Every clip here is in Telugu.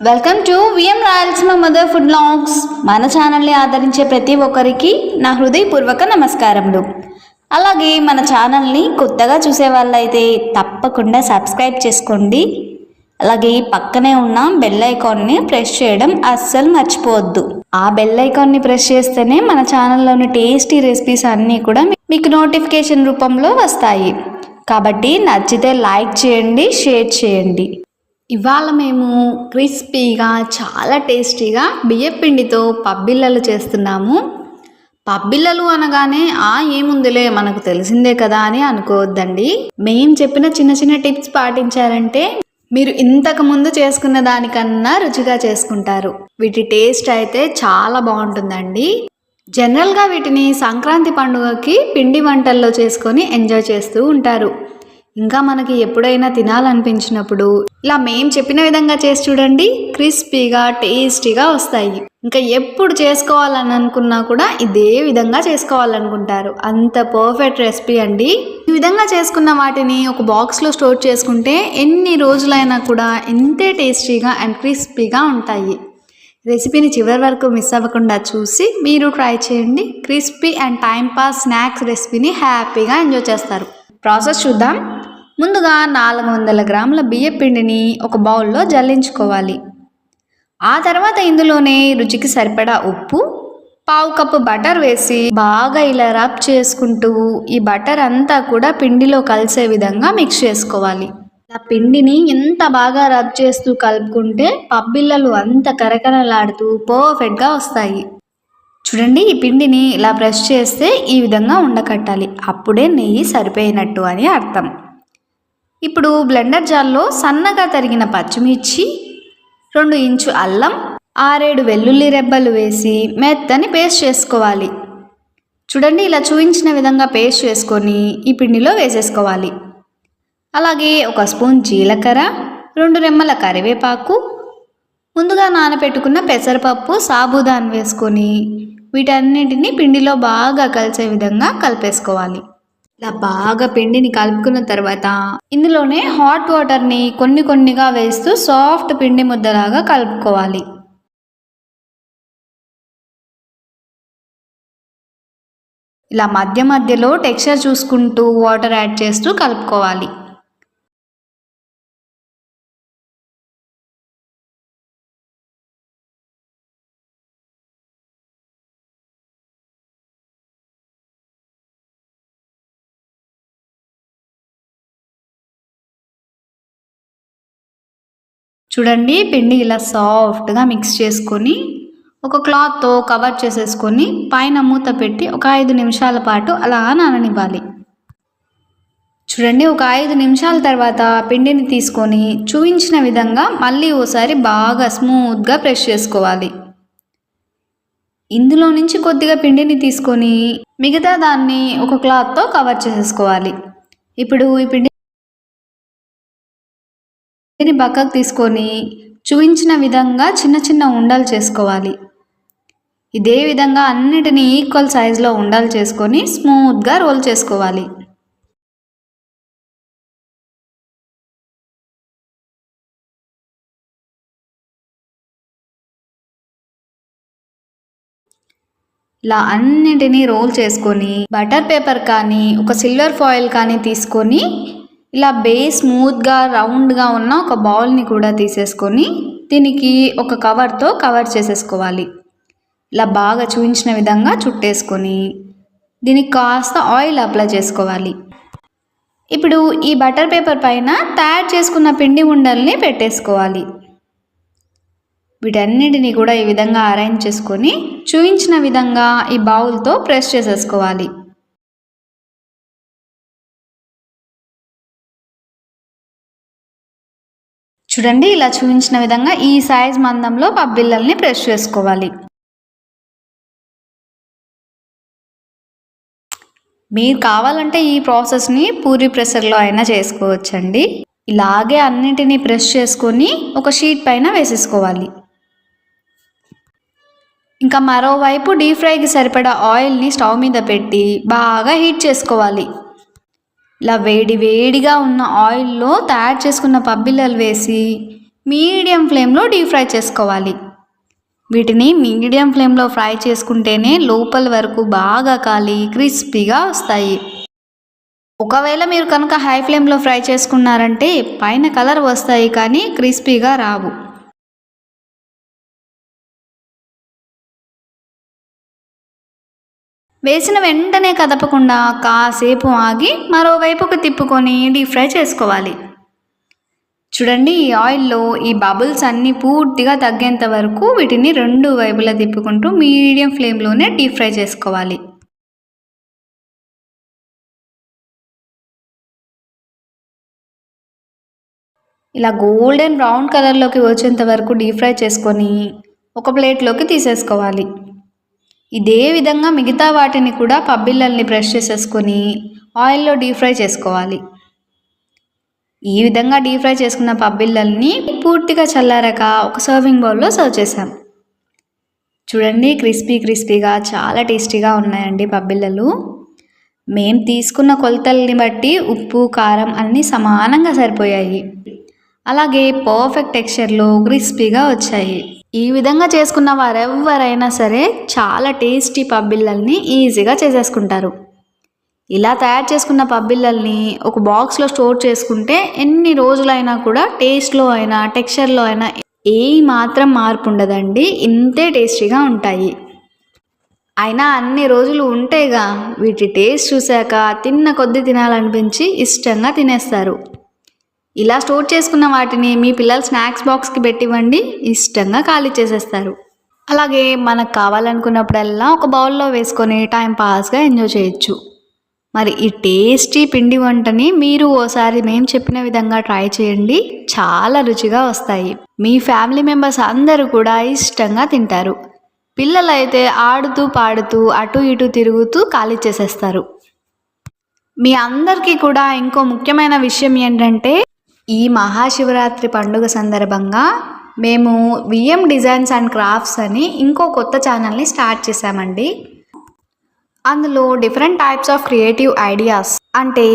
Welcome to VM Rayalaseema mother food logs మన ఛానల్ని ఆదరించే ప్రతి ఒక్కరికి నా హృదయపూర్వక నమస్కారములు. అలాగే మన ఛానల్ని కొత్తగా చూసే వాళ్ళైతే తప్పకుండా సబ్స్క్రైబ్ చేసుకోండి. అలాగే పక్కనే ఉన్న బెల్ ఐకాన్ని ప్రెస్ చేయడం అస్సలు మర్చిపోవద్దు. ఆ బెల్ ఐకాన్ని ప్రెస్ చేస్తేనే మన ఛానల్లోని టేస్టీ రెసిపీస్ అన్నీ కూడా మీకు నోటిఫికేషన్ రూపంలో వస్తాయి. కాబట్టి నచ్చితే లైక్ చేయండి షేర్ చేయండి. ఇవాళ మేము క్రిస్పీగా చాలా టేస్టీగా బియ్యపిండితో పబ్బిళ్ళలు చేస్తున్నాము. పబ్బిళ్ళలు అనగానే ఆ ఏముందిలే మనకు తెలిసిందే కదా అని అనుకోవద్దండి. మేం చెప్పిన చిన్న చిన్న టిప్స్ పాటించారంటే మీరు ఇంతకు ముందు చేసుకున్న దానికన్నా రుచిగా చేసుకుంటారు. వీటి టేస్ట్ అయితే చాలా బాగుంటుందండి. జనరల్గా వీటిని సంక్రాంతి పండుగకి పిండి వంటల్లో చేసుకొని ఎంజాయ్ చేస్తూ ఉంటారు. ఇంకా మనకి ఎప్పుడైనా తినాలనిపించినప్పుడు ఇలా మేం చెప్పిన విధంగా చేసి చూడండి క్రిస్పీగా టేస్టీగా వస్తాయి. ఇంకా ఎప్పుడు చేసుకోవాలని అనుకున్నా కూడా ఇదే విధంగా చేసుకోవాలనుకుంటారు. అంత పర్ఫెక్ట్ రెసిపీ అండి. ఈ విధంగా చేసుకున్న వాటిని ఒక బాక్స్లో స్టోర్ చేసుకుంటే ఎన్ని రోజులైనా కూడా ఎంతే టేస్టీగా అండ్ క్రిస్పీగా ఉంటాయి. రెసిపీని చివరి వరకు మిస్ అవ్వకుండా చూసి మీరు ట్రై చేయండి. Crispy and time pass snacks రెసిపీని హ్యాపీగా ఎంజాయ్ చేస్తారు. ప్రాసెస్ చూద్దాం. ముందుగా నాలుగు వందల గ్రాముల బియ్య పిండిని ఒక బౌల్లో జల్లించుకోవాలి. ఆ తర్వాత ఇందులోనే రుచికి సరిపడా ఉప్పు పావు కప్పు బటర్ వేసి బాగా ఇలా రబ్ చేసుకుంటూ ఈ బటర్ అంతా కూడా పిండిలో కలిసే విధంగా మిక్స్ చేసుకోవాలి. ఆ పిండిని ఎంత బాగా రబ్ చేస్తూ కలుపుకుంటే పబ్బిళ్ళలు అంత కరకరలాడుతూ పర్ఫెక్ట్గా వస్తాయి. చూడండి ఈ పిండిని ఇలా ప్రెస్ చేస్తే ఈ విధంగా ఉండకట్టాలి. అప్పుడే నెయ్యి సరిపోయినట్టు అని అర్థం. ఇప్పుడు బ్లెండర్ జార్లో సన్నగా తరిగిన పచ్చిమిర్చి రెండు ఇంచు అల్లం ఆరేడు వెల్లుల్లి రెబ్బలు వేసి మెత్తని పేస్ట్ చేసుకోవాలి. చూడండి ఇలా చూపించిన విధంగా పేస్ట్ చేసుకొని ఈ పిండిలో వేసేసుకోవాలి. అలాగే ఒక స్పూన్ జీలకర్ర రెండు రెమ్మల కరివేపాకు ముందుగా నానబెట్టుకున్న పెసరపప్పు సాబుదాన్ వేసుకొని వీటన్నిటిని పిండిలో బాగా కలిసే విధంగా కలిపేసుకోవాలి. ఇలా బాగా పిండిని కలుపుకున్న తర్వాత ఇందులోనే హాట్ వాటర్ని కొన్ని కొన్నిగా వేస్తూ సాఫ్ట్ పిండి ముద్దలాగా కలుపుకోవాలి. ఇలా మధ్య మధ్యలో టెక్స్చర్ చూసుకుంటూ వాటర్ యాడ్ చేస్తూ కలుపుకోవాలి. చూడండి పిండి ఇలా సాఫ్ట్గా మిక్స్ చేసుకొని ఒక క్లాత్తో కవర్ చేసేసుకొని పైన మూత పెట్టి ఒక ఐదు నిమిషాల పాటు అలా నాననివ్వాలి. చూడండి ఒక ఐదు నిమిషాల తర్వాత పిండిని తీసుకొని చూపించిన విధంగా మళ్ళీ ఓసారి బాగా స్మూత్గా ప్రెస్ చేసుకోవాలి. ఇందులో నుంచి కొద్దిగా పిండిని తీసుకొని మిగతా దాన్ని ఒక క్లాత్తో కవర్ చేసేసుకోవాలి. ఇప్పుడు ఈ పిండి దీన్ని పక్కకు తీసుకొని చూపించిన విధంగా చిన్న చిన్న ఉండలు చేసుకోవాలి. ఇదే విధంగా అన్నిటినీ ఈక్వల్ సైజులో ఉండలు చేసుకొని స్మూత్గా రోల్ చేసుకోవాలి. ఇలా అన్నిటినీ రోల్ చేసుకొని బటర్ పేపర్ కానీ ఒక సిల్వర్ ఫాయిల్ కానీ తీసుకొని ఇలా బేస్ స్మూత్గా రౌండ్గా ఉన్న ఒక బౌల్ని కూడా తీసేసుకొని దీనికి ఒక కవర్తో కవర్ చేసేసుకోవాలి. ఇలా బాగా చూపించిన విధంగా చుట్టేసుకొని దీనికి కాస్త ఆయిల్ అప్లై చేసుకోవాలి. ఇప్పుడు ఈ బటర్ పేపర్ పైన తయారు చేసుకున్న పిండి ఉండల్ని పెట్టేసుకోవాలి. వీటన్నిటిని కూడా ఈ విధంగా అరేంజ్ చేసుకొని చూపించిన విధంగా ఈ బౌల్తో ప్రెస్ చేసేసుకోవాలి. చూడండి ఇలా చూపించిన విధంగా ఈ సైజ్ మందంలో పబ్బిళ్ళల్ని ప్రెస్ చేసుకోవాలి. మీరు కావాలంటే ఈ ప్రాసెస్ని పూరి ప్రెషర్లో అయినా చేసుకోవచ్చండి. ఇలాగే అన్నింటినీ ప్రెస్ చేసుకొని ఒక షీట్ పైన వేసేసుకోవాలి. ఇంకా మరోవైపు డీప్ ఫ్రైకి సరిపడా ఆయిల్ని స్టవ్ మీద పెట్టి బాగా హీట్ చేసుకోవాలి. ఇలా వేడి వేడిగా ఉన్న ఆయిల్లో తయారు చేసుకున్న పబ్బిళ్ళలు వేసి మీడియం ఫ్లేమ్లో డీప్ ఫ్రై చేసుకోవాలి. వీటిని మీడియం ఫ్లేమ్లో ఫ్రై చేసుకుంటేనే లోపల వరకు బాగా కాలి క్రిస్పీగా వస్తాయి. ఒకవేళ మీరు కనుక హై ఫ్లేమ్లో ఫ్రై చేసుకున్నారంటే పైన కలర్ వస్తాయి కానీ క్రిస్పీగా రావు. వేసిన వెంటనే కదపకుండా కాసేపు ఆగి మరోవైపుకు తిప్పుకొని డీప్ ఫ్రై చేసుకోవాలి. చూడండి ఈ ఆయిల్లో ఈ బబుల్స్ అన్నీ పూర్తిగా తగ్గేంత వరకు వీటిని రెండు వైపులా తిప్పుకుంటూ మీడియం ఫ్లేమ్లోనే డీప్ ఫ్రై చేసుకోవాలి. ఇలా గోల్డెన్ బ్రౌన్ కలర్లోకి వచ్చేంత వరకు డీప్ ఫ్రై చేసుకొని ఒక ప్లేట్లోకి తీసేసుకోవాలి. ఇదే విధంగా మిగతా వాటిని కూడా పబ్బిళ్ళల్ని బ్రష్ చేసేసుకొని ఆయిల్లో డీప్ ఫ్రై చేసుకోవాలి. ఈ విధంగా డీప్ ఫ్రై చేసుకున్న పబ్బిళ్ళల్ని పూర్తిగా చల్లారాక ఒక సర్వింగ్ బౌల్లో సర్వ్ చేసాం చూడండి క్రిస్పీ క్రిస్పీగా చాలా టేస్టీగా ఉన్నాయండి పబ్బిళ్ళలు. మేం తీసుకున్న కొలతల్ని బట్టి ఉప్పు కారం అన్నీ సమానంగా సరిపోయాయి. అలాగే పర్ఫెక్ట్ టెక్స్చర్లో క్రిస్పీగా వచ్చాయి. ఈ విధంగా చేసుకున్న వారెవరైనా సరే చాలా టేస్టీ పబ్బిళ్ళల్ని ఈజీగా చేసేసుకుంటారు. ఇలా తయారు చేసుకున్న పబ్బిళ్ళల్ని ఒక బాక్స్లో స్టోర్ చేసుకుంటే ఎన్ని రోజులైనా కూడా టేస్ట్లో అయినా టెక్స్చర్లో అయినా ఏ మాత్రం మార్పు ఉండదండి. ఇంతే టేస్టీగా ఉంటాయి. అయినా అన్ని రోజులు ఉంటేగా వీటి టేస్ట్ చూశాక తిన్న కొద్ది తినాలనిపించి ఇష్టంగా తినేస్తారు. ఇలా స్టోర్ చేసుకున్న వాటిని మీ పిల్లల స్నాక్స్ బాక్స్కి పెట్టివ్వండి ఇష్టంగా ఖాళీ చేసేస్తారు. అలాగే మనకు కావాలనుకున్నప్పుడల్లా ఒక బౌల్లో వేసుకొని టైం పాస్గా ఎంజాయ్ చేయొచ్చు. మరి ఈ టేస్టీ పిండి వంటని మీరు ఓసారి మేము చెప్పిన విధంగా ట్రై చేయండి చాలా రుచిగా వస్తాయి. మీ ఫ్యామిలీ మెంబర్స్ అందరూ కూడా ఇష్టంగా తింటారు. పిల్లలైతే ఆడుతూ పాడుతూ అటు ఇటు తిరుగుతూ ఖాళీ చేసేస్తారు. మీ అందరికీ కూడా ఇంకో ముఖ్యమైన విషయం ఏంటంటే ఈ మహాశివరాత్రి పండుగ సందర్భంగా మేము విఎం డిజైన్స్ అండ్ క్రాఫ్ట్స్ అని ఇంకో కొత్త ఛానల్ని స్టార్ట్ చేశామండి. అందులో different types of creative ideas అంటే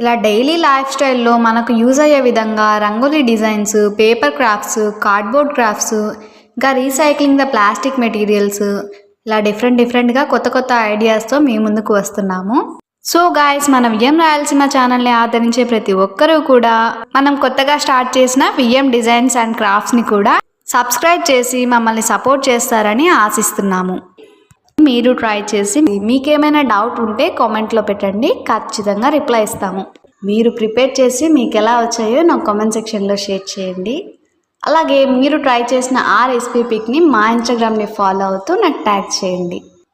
ఇలా డైలీ లైఫ్ స్టైల్లో మనకు యూజ్ అయ్యే విధంగా rangoli designs paper crafts cardboard crafts ఇంకా రీసైక్లింగ్ ద ప్లాస్టిక్ మెటీరియల్స్ ఇలా డిఫరెంట్ డిఫరెంట్గా కొత్త కొత్త ఐడియాస్తో మీ ముందుకు వస్తున్నాము. సో గాయస్ మన విఎం రాయలసీమ ఛానల్ని ఆదరించే ప్రతి ఒక్కరూ కూడా మనం కొత్తగా స్టార్ట్ చేసిన విఎం డిజైన్స్ అండ్ క్రాఫ్ట్స్ని కూడా సబ్స్క్రైబ్ చేసి మమ్మల్ని సపోర్ట్ చేస్తారని ఆశిస్తున్నాము. మీరు ట్రై చేసి మీకేమైనా డౌట్ ఉంటే కామెంట్లో పెట్టండి ఖచ్చితంగా రిప్లై ఇస్తాము. మీరు ప్రిపేర్ చేసి మీకు ఎలా వచ్చాయో నాకు కామెంట్ సెక్షన్లో షేర్ చేయండి. అలాగే మీరు ట్రై చేసిన ఆ రెసిపీ పిక్ని మా ఇన్స్టాగ్రామ్ని ఫాలో అవుతూ నాకు ట్యాగ్ చేయండి.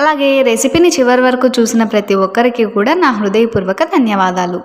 అలాగే రెసిపీని చివరి వరకు చూసిన ప్రతి ఒక్కరికి కూడా నా హృదయపూర్వక ధన్యవాదాలు.